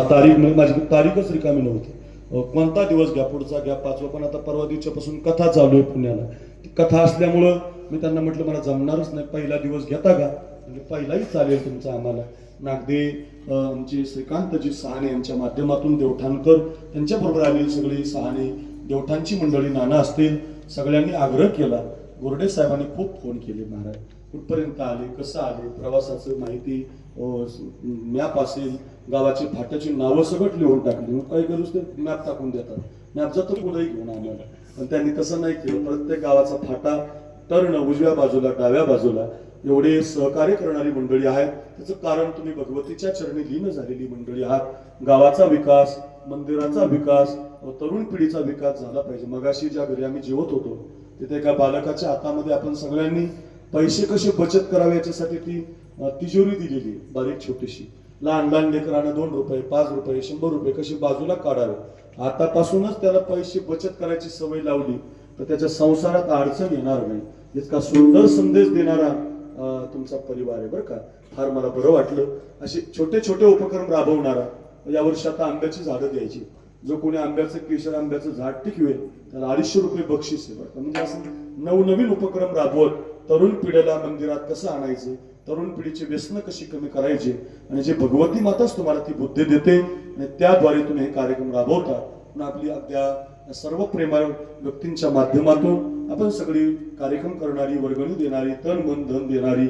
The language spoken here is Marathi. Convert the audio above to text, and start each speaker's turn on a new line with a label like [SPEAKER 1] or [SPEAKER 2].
[SPEAKER 1] तारीख माझी तारीखच रिकामी नव्हती. कोणता दिवस घ्या पुढचा घ्या पाचवा पण आता परवा दिवसापासून कथा चालू आहे पुण्याला. ती कथा असल्यामुळं मी त्यांना म्हटलं मला जमणारच नाही पहिला दिवस घेता का? म्हणजे पहिलाही चालेल तुमचा आम्हाला. नागदे आमचे श्रीकांतजी सहाणे यांच्या माध्यमातून देवठाणकर त्यांच्याबरोबर आलेली सगळी सहाणे देवठांची मंडळी नाना असतील सगळ्यांनी आग्रह केला. गोरडे साहेबांनी खूप फोन केले महाराज कुठपर्यंत आले कसं आले प्रवासाचं माहिती मॅप असेल गावाची फाट्याची नावं सगळं लिहून टाकली. मग काय ते मॅप टाकून देतात. मॅप जातो पुढेही घेऊन आम्हाला. पण त्यांनी तसं नाही केलं. प्रत्येक गावाचा फाटा टर्न उजव्या बाजूला डाव्या बाजूला एवढे सहकार्य करणारी मंडळी आहेत. त्याचं कारण तुम्ही भगवतीच्या चरणी लीन झालेली मंडळी आहात. गावाचा विकास मंदिराचा विकास तरुण पिढीचा विकास झाला पाहिजे. मगाशी ज्या घरी आम्ही जेवत होतो तिथे एका बालकाच्या हातामध्ये आपण सगळ्यांनी पैसे कसे बचत करावे याच्यासाठी ती तिजोरी दिलेली आहे, बारीक छोटीशी. लहान लहान लेकरांना दोन रुपये पाच रुपये शंभर रुपये कसे बाजूला काढावे. आतापासूनच त्याला पैसे बचत करायची सवय लावली तर त्याच्या संसारात अडचण येणार नाही. इतका सुंदर संदेश देणारा तुमचा परिवार आहे बरं का. फार मला बरं वाटलं. असे छोटे छोटे उपक्रम राबवणारा या वर्षी आता आंब्याची झाडं द्यायची. जो कोणी आंब्याचं केशर आंब्याचं झाड टिकवेल त्याला अडीचशे रुपये बक्षीस आहे बरं का. म्हणजे असं नवनवीन उपक्रम राबवत तरुण पिढीला मंदिरात कसं आणायचे? तरुण पिढीची व्यसन कशी कमी करायची? आणि जे भगवती माताच तुम्हाला ती बुद्धी देते आणि त्याद्वारे तुम्ही हे कार्यक्रम राबवता. पण आपली अद्या सर्व प्रेमळ व्यक्तींच्या माध्यमातून आपण सगळी कार्यक्रम करणारी वर्गणी देणारी तन मन धन देणारी